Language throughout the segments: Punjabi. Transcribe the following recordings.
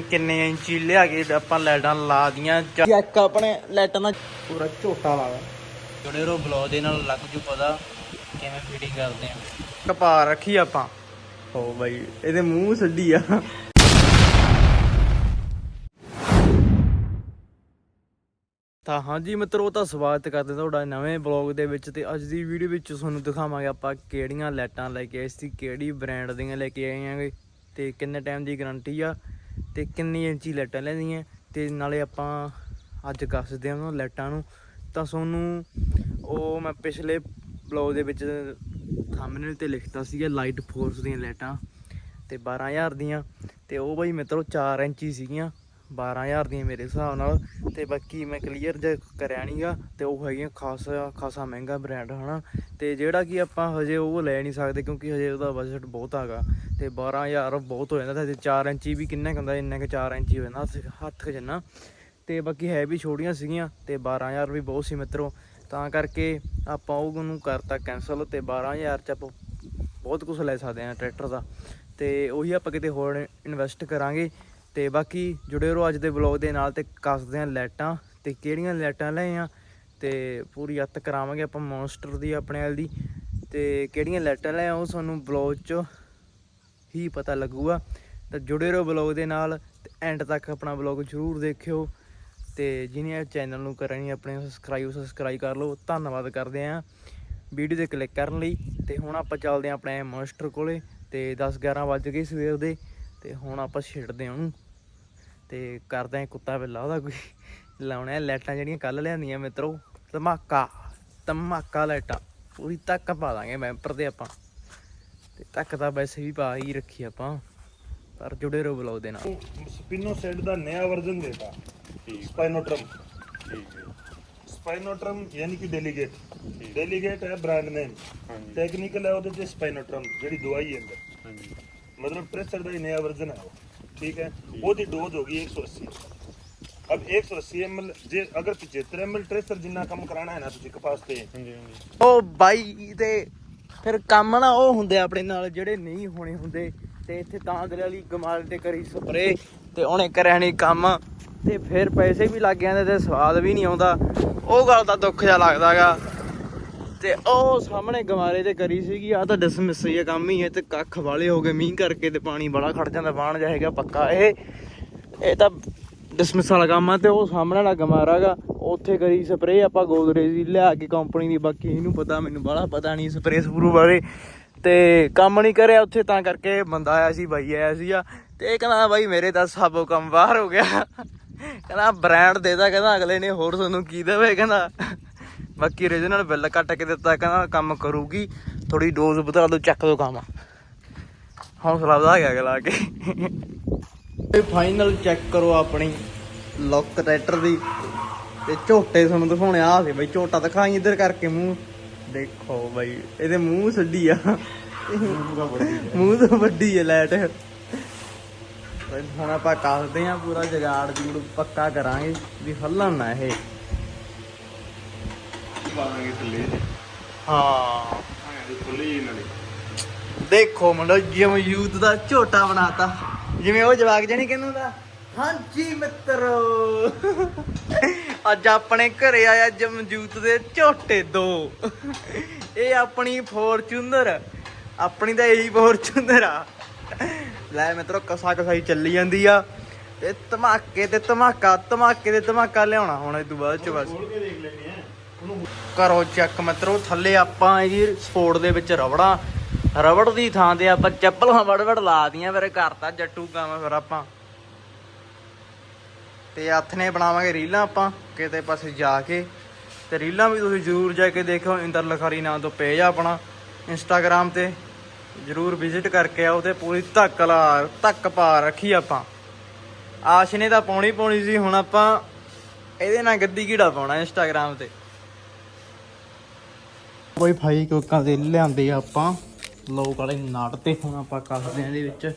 ਕਿੰਨੇ ਇੰਚੀ ਲਿਆ ਕੇ ਆਪਾਂ ਲਾਈਟਾਂ ਲਾ ਦੀਆਂ ਚੈੱਕ ਆਪਣੇ ਲਾਈਟਾਂ ਦਾ ਪੂਰਾ ਝੋਟਾ ਲਾਇਆ ਜੁੜੇ ਰੋ ਬਲੌਗ ਦੇ ਨਾਲ ਲੱਗ ਜੂ ਪਤਾ ਕਿਵੇਂ ਫੀਡਿੰਗ ਕਰਦੇ ਆ। ਕਪਾ ਰੱਖੀ ਆਪਾਂ। ਹੋ ਬਾਈ ਇਹਦੇ ਮੂੰਹ ਛੱਡੀ ਆ। ਤਾਂ ਹਾਂਜੀ ਮਿੱਤਰੋ ਤਾਂ ਸਵਾਗਤ ਕਰਦੇ ਤੁਹਾਡਾ ਨਵੇਂ ਬਲੌਗ ਦੇ ਵਿੱਚ ਤੇ ਅੱਜ ਦੀ ਵੀਡੀਓ ਵਿੱਚ ਤੁਹਾਨੂੰ ਦਿਖਾਵਾਂਗੇ ਆਪਾਂ ਕਿਹੜੀਆਂ ਲਾਈਟਾਂ ਲੈ ਕੇ ਆਏ ਸੀ ਕਿਹੜੀ ਬ੍ਰਾਂਡ ਦੀਆਂ ਲੈ ਕੇ ਆਏ ਆਂਗੇ ਤੇ ਕਿੰਨੇ ਟਾਈਮ ਦੀ ਗਾਰੰਟੀ ਆ। ਤੇ ਕਿੰਨੀ ਇੰਚੀ ਲਾਈਟਾਂ ਲੈਂਦੀਆਂ, ਤੇ ਨਾਲੇ ਆਪਾਂ ਅੱਜ ਕੱਸਦੇ ਹਾਂ ਉਹਨਾਂ ਲਾਈਟਾਂ ਨੂੰ। ਤਾਂ ਤੁਹਾਨੂੰ ਉਹ ਮੈਂ ਪਿਛਲੇ ਬਲੌਗ ਦੇ ਵਿੱਚ ਥੰਬਨੇਲ ਤੇ ਲਿਖਤਾ ਸੀਗਾ ਲਾਈਟ ਫੋਰਸ ਦੀਆਂ ਲਾਈਟਾਂ, ਤੇ 12000 ਦੀਆਂ। ਤੇ ਉਹ ਬਈ ਮਿੱਤਰੋ 4 ਇੰਚੀ ਸੀਗੀਆਂ 12000 ਦੀਆਂ ਮੇਰੇ ਹਿਸਾਬ ਨਾਲ। ਤੇ ਬਾਕੀ ਮੈਂ ਕਲੀਅਰ ਜੇ ਕਰਿਆ ਨਹੀਂਗਾ ਤੇ ਉਹ ਹੈਗੀਆਂ ਖਾਸਾ ਖਾਸਾ ਮਹਿੰਗਾ ਬ੍ਰਾਂਡ ਹਨਾ। ਤੇ ਜਿਹੜਾ ਕਿ ਆਪਾਂ ਹਜੇ ਉਹ ਲੈ ਨਹੀਂ ਸਕਦੇ ਕਿਉਂਕਿ ਹਜੇ ਉਹਦਾ ਬਜਟ ਬਹੁਤ ਹੈਗਾ। ਤੇ 12000 ਬਹੁਤ ਹੋ ਜਾਂਦਾ ਤੇ 4 ਇੰਚੀ ਵੀ ਕਿੰਨਾ ਕੁ ਹੁੰਦਾ, ਇੰਨਾ ਕਿ 4 ਇੰਚੀ ਹੋ ਜਾਂਦਾ ਹੱਥ- ਜਿੰਨਾ। ਤੇ ਬਾਕੀ ਹੈ ਵੀ ਛੋਟੀਆਂ ਸੀਗੀਆਂ ਤੇ 12000 ਵੀ ਬਹੁਤ ਸੀ ਮਿੱਤਰੋ। ਤਾਂ ਕਰਕੇ ਆਪਾਂ ਉਹਨੂੰ ਕਰਤਾ ਕੈਨਸਲ ਤੇ 12000 ਚ ਆਪਾਂ ਬਹੁਤ ਕੁਝ ਲੈ ਸਕਦੇ ਆ ਟਰੈਕਟਰ ਦਾ। ਤੇ ਉਹੀ ਆਪਾਂ ਕਿਤੇ ਹੋਰ ਇਨਵੈਸਟ ਕਰਾਂਗੇ। ਤੇ ਬਾਕੀ ਜੁੜੇ ਰਹੋ ਅੱਜ ਦੇ ਵਲੌਗ ਦੇ ਨਾਲ ਤੇ ਕੱਸਦੇ ਆ ਲਾਈਟਾਂ। ਤੇ ਕਿਹੜੀਆਂ ਲਾਈਟਾਂ ਲਏ ਆ ਤੇ ਪੂਰੀ ਅੱਤ ਕਰਾਵਾਂਗੇ ਆਪਾਂ ਮੌਨਸਟਰ ਦੀ ਆਪਣੇ ਵਾਲ ਦੀ। ਤੇ ਕਿਹੜੀਆਂ ਲਾਈਟਾਂ ਲਏ ਆ ਉਹ ਤੁਹਾਨੂੰ ਵਲੌਗ 'ਚ ਹੀ ਪਤਾ ਲੱਗੂਗਾ। ਤਾਂ ਜੁੜੇ ਰਹੋ ਵਲੌਗ ਦੇ ਨਾਲ ਤੇ ਐਂਡ ਤੱਕ ਆਪਣਾ ਵਲੌਗ ਜ਼ਰੂਰ ਦੇਖਿਓ। ਤੇ ਜਿਹਨੇ ਚੈਨਲ ਨੂੰ ਕਰਨੀ ਆਪਣੇ ਸਬਸਕ੍ਰਾਈਬ ਸਬਸਕ੍ਰਾਈਬ ਕਰ ਲਓ। ਧੰਨਵਾਦ ਕਰਦੇ ਆਂ ਵੀਡੀਓ ਤੇ ਕਲਿੱਕ ਕਰਨ ਲਈ। ਤੇ ਹੁਣ ਆਪਾਂ ਚੱਲਦੇ ਆਂ ਆਪਣੇ ਮਾਸਟਰ ਕੋਲੇ। ਤੇ 10 11 ਵੱਜ ਗਏ ਸਵੇਰ ਦੇ। ਤੇ ਹੁਣ ਆਪਾਂ ਛੇੜਦੇ ਆਂ ਉਹਨੂੰ। ਤੇ ਕਰਦੇ ਆਂ ਕੁੱਤਾ ਬਿੱਲਾ ਉਹਦਾ ਕੋਈ। ਲਾਉਣੇ ਲਾਈਟਾਂ ਜਿਹੜੀਆਂ ਕੱਲ ਲਿਆਂਦੀਆਂ ਮਿੱਤਰੋ ਧਮਾਕਾ ਧਮਾਕਾ ਲਾਈਟਾਂ। ਪੂਰੀ ਤੱਕ ਪਾ ਦਾਂਗੇ ਮੈਂਪਰ ਤੇ ਆਪਾਂ। ਤੇ ਤੱਕ ਤਾਂ ਵੈਸੇ ਵੀ ਪਾ ਹੀ ਰੱਖੀ ਆਪਾਂ। ਪਰ ਜੁੜੇ ਰਹੋ ਬਲੌਗ ਦੇ ਨਾਲ। ਸਪਿਨੋ ਸੈਟ ਦਾ ਨया ਵਰਜ਼ਨ ਦੇਤਾ। ਮਤਲਬ ਠੀਕ ਹੈ? ਉਹਦੀ ਡੋਜ਼ ਹੋ ਗਈ 180 अब 180 ml ਜੇ ਅਗਰ 75 ml ਟ੍ਰੇਸਰ ਜਿੰਨਾ ਕੰਮ ਕਰਾਣਾ ਹੈ ਨਾ ਤੁਸੀਂ ਕਪਾਸ ਤੇ ਉਹ ਬਾਈ ਤੇ ਫਿਰ ਕੰਮ ਨਾ ਉਹ ਹੁੰਦੇ ਆ ਆਪਣੇ ਨਾਲ ਜਿਹੜੇ ਨਹੀਂ ਹੋਣੇ ਹੁੰਦੇ ਤੇ ਇੱਥੇ ਤਾਂ ਦੇ ਵਾਲੀ ਗਮਾਲ ਤੇ ਕਰੀ ਸਪਰੇ ਤੇ ਉਹਨੇ ਕਰਿਆ ਨਹੀਂ ਕੰਮ ਤੇ ਫਿਰ ਪੈਸੇ ਵੀ ਲੱਗ ਜਾਂਦੇ ਤੇ ਸਵਾਦ ਵੀ ਨਹੀਂ ਆਉਂਦਾ ਉਹ ਗੱਲ ਦਾ ਦੁੱਖ ਜਿਹਾ ਲੱਗਦਾਗਾ ਤੇ ਉਹ ਸਾਹਮਣੇ ਗਮਾਰੇ ਤੇ ਕਰੀ ਸੀਗੀ ਆ ਤਾਂ ਡਿਸਮਿਸ ਹੀ ਆ ਕੰਮ ਹੀ ਹੈ ਤੇ ਕੱਖ ਵਾਲੇ ਹੋ ਗਏ ਮੀਂਹ ਕਰਕੇ ਤੇ ਪਾਣੀ ਬੜਾ ਖੜ ਜਾਂਦਾ ਬਾਣ ਜਾ ਹੈਗਾ ਪੱਕਾ ਇਹ ਇਹ ਤਾਂ ਡਿਸਮਿਸ ਵਾਲਾ ਕੰਮ ਆ ਤੇ ਉਹ ਸਾਹਮਣੇ ਵਾਲਾ ਗਮਾਰਾਗਾ ਉੱਥੇ ਕਰੀ ਸਪਰੇ ਆਪਾਂ ਗੋਦਰੇਜ ਦੀ ਲਿਆ ਕੇ ਕੰਪਨੀ ਦੀ, ਬਾਕੀ ਇਹਨੂੰ ਪਤਾ, ਮੈਨੂੰ ਬੜਾ ਪਤਾ ਨਹੀਂ ਸਪਰੇ ਸਪਰੂ ਬਾਰੇ। ਤੇ ਕੰਮ ਨਹੀਂ ਕਰਿਆ ਉੱਥੇ, ਤਾਂ ਕਰਕੇ ਬੰਦਾ ਆਇਆ ਸੀ, ਬਾਈ ਆਇਆ ਸੀਗਾ। ਤੇ ਇਹ ਕਹਿੰਦਾ, ਬਾਈ ਮੇਰੇ ਤਾਂ ਸਭ ਕੰਮ ਬਾਹਰ ਹੋ ਗਿਆ। ਕਹਿੰਦਾ ਬ੍ਰਾਂਡ ਦੇਦਾ ਕਹਿੰਦਾ ਅਗਲੇ ਨੇ ਹੋਰ ਤੁਹਾਨੂੰ ਕੀ ਦੇਵੇ, ਕਹਿੰਦਾ। ਬਾਕੀ ਰੀਜਨਲ ਬਿੱਲ ਕੱਟ ਕੇ ਦਿੱਤਾ, ਕਹਿੰਦਾ ਕੰਮ ਕਰੂਗੀ। ਥੋੜੀ ਡੋਜ਼ ਵਧਾ ਦਿਓ, ਚੱਕ ਦਿਓ ਕੰਮ। ਹੌਸਲਾ ਵਧਾ ਗਿਆ ਅਗਲਾ ਕੇ। ਇਹ ਫਾਈਨਲ ਚੈੱਕ ਕਰੋ ਆਪਣੀ ਲੁੱਕ ਟਰੈਕਟਰ ਦੀ। ਤੇ ਝੋਟੇ ਤੁਹਾਨੂੰ ਦਿਖਾਉਣੇ ਆ ਸੀ ਬਈ ਝੋਟਾ ਦਿਖਾਈ ਇੱਧਰ ਕਰਕੇ ਮੂੰਹ। ਦੇਖੋ ਬਈ ਇਹਦੇ ਮੂੰਹ ਛੱਡੀ ਆ। ਮੂੰਹ ਤੋਂ ਵੱਡੀ ਹੈ ਬਈ ਹੁਣ ਆਪਾਂ ਕੱਸਦੇ ਆ ਪੂਰਾ ਜਗਾੜ ਜੂੜ ਪੱਕਾ ਕਰਾਂਗੇ ਵੀ ਹੱਲਣ ਨਾ ਇਹ। ਪਾਵਾਂਗੇ ਥੱਲੇ ਹਾਂ। ਹਾਂ ਖੁੱਲੇ ਹੀ ਨਾਲੇ ਦੇਖੋ ਮੁੰਡੋ ਜਿਵੇਂ ਯੂਥ ਦਾ ਝੋਟਾ ਬਣਾਤਾ। ਜਿਵੇਂ ਉਹ ਜਵਾਕ ਜਣੀ ਕਿਹਨੂੰ ਦਾ? ਹਾਂਜੀ ਮਿੱਤਰੋ। ਅੱਜ ਆਪਣੇ ਘਰੇ ਆਇਆ ਜਮਜੂਤ ਦੇ ਝੋਟੇ ਦੋ। ਇਹ ਆਪਣੀ ਫੋਰਚੂਨਰ ਆਪਣੀ ਤਾਂ ਇਹੀ ਫੋਰਚੂਨਰ ਆ। ਲੈ ਮਿੱਤਰੋ ਕਸਾ ਕਸਾਈ ਚੱਲੀ ਜਾਂਦੀ ਆ। ਤੇ ਧਮਾਕੇ ਤੇ ਧਮਾਕਾ ਧਮਾਕੇ ਤੇ ਧਮਾਕਾ ਲਿਆਉਣਾ ਹੁਣ ਇਹ ਤੋਂ ਬਾਅਦ ਚ ਬਸ। ਖੋਲ ਕੇ ਦੇਖ ਆ। ਕਰੋ ਚੈੱਕ ਮਿੱਤਰੋ ਥੱਲੇ ਆਪਾਂ ਇਹਦੀ ਸਪੋਰਟ ਦੇ ਵਿੱਚ ਰਬੜਾਂ ਰਬੜ ਦੀ ਥਾਂ ਤੇ ਆਪਾਂ ਚੱਪਲਾਂ ਵੜ ਵੜ ਫਿਰ ਕਰਤਾ ਜੱਟੂ ਕੰਮ ਫਿਰ ਆਪਾਂ। ਤੇ ਹੱਥ ਨੇ ਬਣਾਵਾਂਗੇ ਰੀਲਾਂ ਆਪਾਂ, ਕਿਤੇ ਪਾਸੇ ਜਾ ਕੇ। ਤੇ ਰੀਲਾਂ ਵੀ ਤੁਸੀਂ ਜਰੂਰ ਜਾ ਕੇ ਦੇਖੋ ਇੰਦਰ ਲਖਾਰੀ ਨਾਮ ਤੋਂ ਪੇਜ ਆਪਣਾ ਇੰਸਟਾਗ੍ਰam ਤੇ। ਜਰੂਰ ਵਿਜ਼ਿਟ ਕਰਕੇ ਆਓ ਤੇ ਪੂਰੀ ਧੱਕ ਲਾ, ਧੱਕ ਪਾ ਰੱਖੀ ਆਪਾਂ। ਆਸ਼ ਨੇ ਤਾਂ ਪਾਉਣੀ ਪਾਉਣੀ ਸੀ, ਹੁਣ ਆਪਾਂ ਇਹਦੇ ਨਾਲ ਗੱਦੀ ਕੀੜਾ ਪਾਉਣਾ ਇੰਸਟਾਗ੍ਰam ਤੇ? ਕੋਈ ਭਾਈ ਕੋਕਾਂ ਦੇ ਲਿਆਂਦੇ ਆਪਾਂ। ਲੋਕ ਵਾਲੇ ਨਾਟ ਤੇ ਹੁਣ ਆਪਾਂ ਕੱਸਦੇ ਆ ਇਹਦੇ ਵਿੱਚ।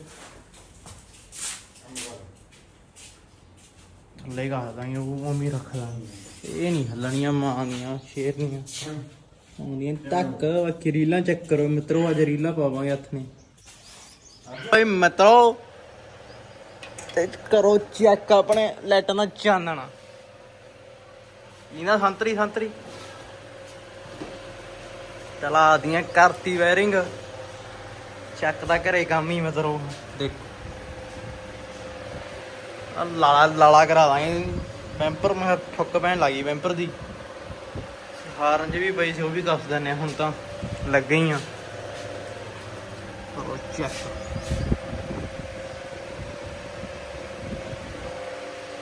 ਥੱਲੇ ਕੱਸ ਦਾਂਗੇ, ਉਹ ਉਵੇਂ ਰੱਖ ਦਾਂਗੇ ਇਹ ਨਹੀਂ ਹੱਲਣੀਆਂ ਮਾਂਗੀਆਂ ਸ਼ੇਰਨੀਆਂ ਆਉਂਦੀਆਂ ਤੱਕ, ਬਾਕੀ ਰੀਲਾਂ ਚੈੱਕ ਕਰੋ ਮਿੱਤਰੋ, ਅੱਜ ਰੀਲਾਂ ਪਾਵਾਂਗੇ ਹੱਥ ਨੇ। ਭਾਈ ਮਿੱਤਰੋ, ਤੇ ਕਰੋ ਚੈੱਕ ਆਪਣੇ ਲਾਈਟਾਂ ਦਾ ਚਾਨਣਾ। ਇਹਨਾਂ ਸੰਤਰੀ ਸੰਤਰੀ। ਚਲਾ ਦੀਆਂ ਕਰਤੀ ਵਾਇਰਿੰਗ ਚੱਕ ਦਾ ਘਰੇ ਕੰਮ ਹੀ ਮਤਲਬ ਦੇਖੋ। ਆ ਲਾਲਾ ਲਾਲਾ ਕਰਾ ਦਾਂਗੇ। ਬੈਂਪਰ ਮੈਂ ਠੁੱਕ ਪੈਣ ਲੱਗੀ ਬੈਂਪਰ ਦੀ। ਹਾਰਨ ਚ ਵੀ ਪਈ ਸੀ ਉਹ ਵੀ ਦੱਸ ਦਿੰਨੇ ਹੁਣ ਤਾਂ। ਲੱਗੇ ਹੀ ਆ। ਕਰੋ ਚੈੱਕ।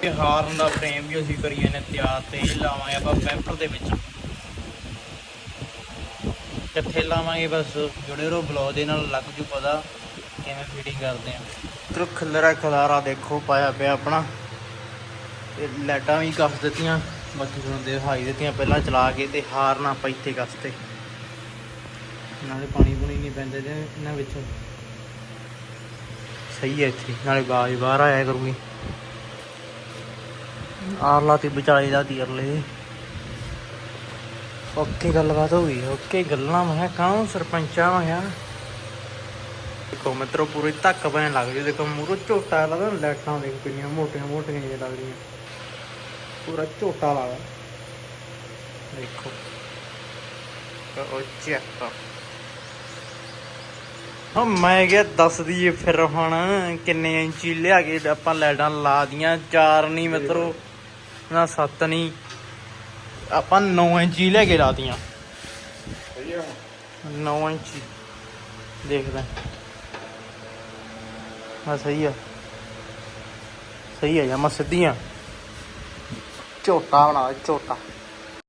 ਇਹ ਹਾਰਨ ਦਾ ਫਰੇਮ ਵੀ ਅਸੀਂ ਕਰੀਏ ਨੇ ਤਿਆਰ ਤੇ ਲਾਵਾਂਗੇ ਆਪਾਂ ਬੈਂਪਰ ਦੇ ਵਿੱਚ। ਕਿੱਥੇ ਲਾਵਾਂਗੇ ਬਸ। ਜੁੜੇ ਰਹੋ ਬਲੌਗ ਦੇ ਨਾਲ, ਲੱਗ ਜੂ ਪਤਾ ਕਿਵੇਂ ਫੀਡਿੰਗ ਕਰਦੇ ਆ। ਇਧਰ ਖਲਰਾ ਖਲਾਰਾ ਦੇਖੋ, ਪਾਇਆ ਪਿਆ ਆਪਣਾ। ਤੇ ਲਾਈਟਾਂ ਵੀ ਕੱਸ ਦਿੱਤੀਆਂ, ਬਾਕੀ ਤੁਹਾਨੂੰ ਦਿਖਾਈ ਦਿੱਤੀਆਂ ਪਹਿਲਾਂ ਚਲਾ ਕੇ ਤੇ ਹਾਰਨ ਆਪਾਂ ਇੱਥੇ ਕੱਸ ਤੇ। ਨਾਲੇ ਪਾਣੀ ਪੁਣੀ ਨਹੀਂ ਪੈਂਦੇ ਤੇ ਇਹਨਾਂ ਵਿੱਚ। ਸਹੀ ਹੈ ਇੱਥੇ, ਨਾਲੇ ਬਾਜ ਬਾਹਰ ਆਇਆ ਕਰੂਗੀ। ਆਰਲਾ ਤੇ ਵਿਚਾਲੇ ਦਾ ਤੀਰਲੇ। ਓਕੇ ਗੱਲਬਾਤ ਹੋ ਗਈ। ਓਕੇ ਗੱਲਾਂ ਮੈਂ ਕਿਹਾ ਕਾਹਨੂੰ ਸਰਪੰਚਾ ਮੈਂ ਦੇਖੋ ਮਿੱਤਰੋ ਪੂਰੀ ਧੱਕ ਪੈਣ ਲੱਗ ਗਈ। ਦੇਖੋ ਮੂਰੋ ਝੋਟਾ ਲੱਗਦਾ ਨਾ, ਲਾਈਟਾਂ ਦੇਖ ਕਿੰਨੀਆਂ ਮੋਟੀਆਂ ਮੋਟੀਆਂ ਜਿਹੀਆਂ ਲੱਗਦੀਆਂ ਪੂਰਾ ਝੋਟਾ ਲੱਗਦਾ ਦੇਖੋ। ਕਰੋ ਚੈੱਕ ਹਾਂ ਮੈਂ ਕਿਹਾ ਦੱਸ ਦਈਏ ਫਿਰ ਹੁਣ ਕਿੰਨੇ ਇੰਚੀ ਲਿਆ ਕੇ ਆਪਾਂ ਲਾਈਟਾਂ ਲਾ ਦੀਆਂ। ਚਾਰ ਨਹੀਂ ਮਿੱਤਰੋ ਨਾ ਸੱਤ ਨਹੀਂ। ਆਪਾਂ 9 ਇੰਚੀ ਲੈ ਕੇ ਲਾਤੀਆਂ। ਸਹੀ ਆ 9 ਇੰਚੀ ਦੇਖਦਾ ਹਾਂ। ਸਹੀ ਆ। ਸਹੀ ਆ ਜਮਾ ਸਿੱਧੀਆਂ ਝੋਟਾ ਬਣਾ ਝੋਟਾ।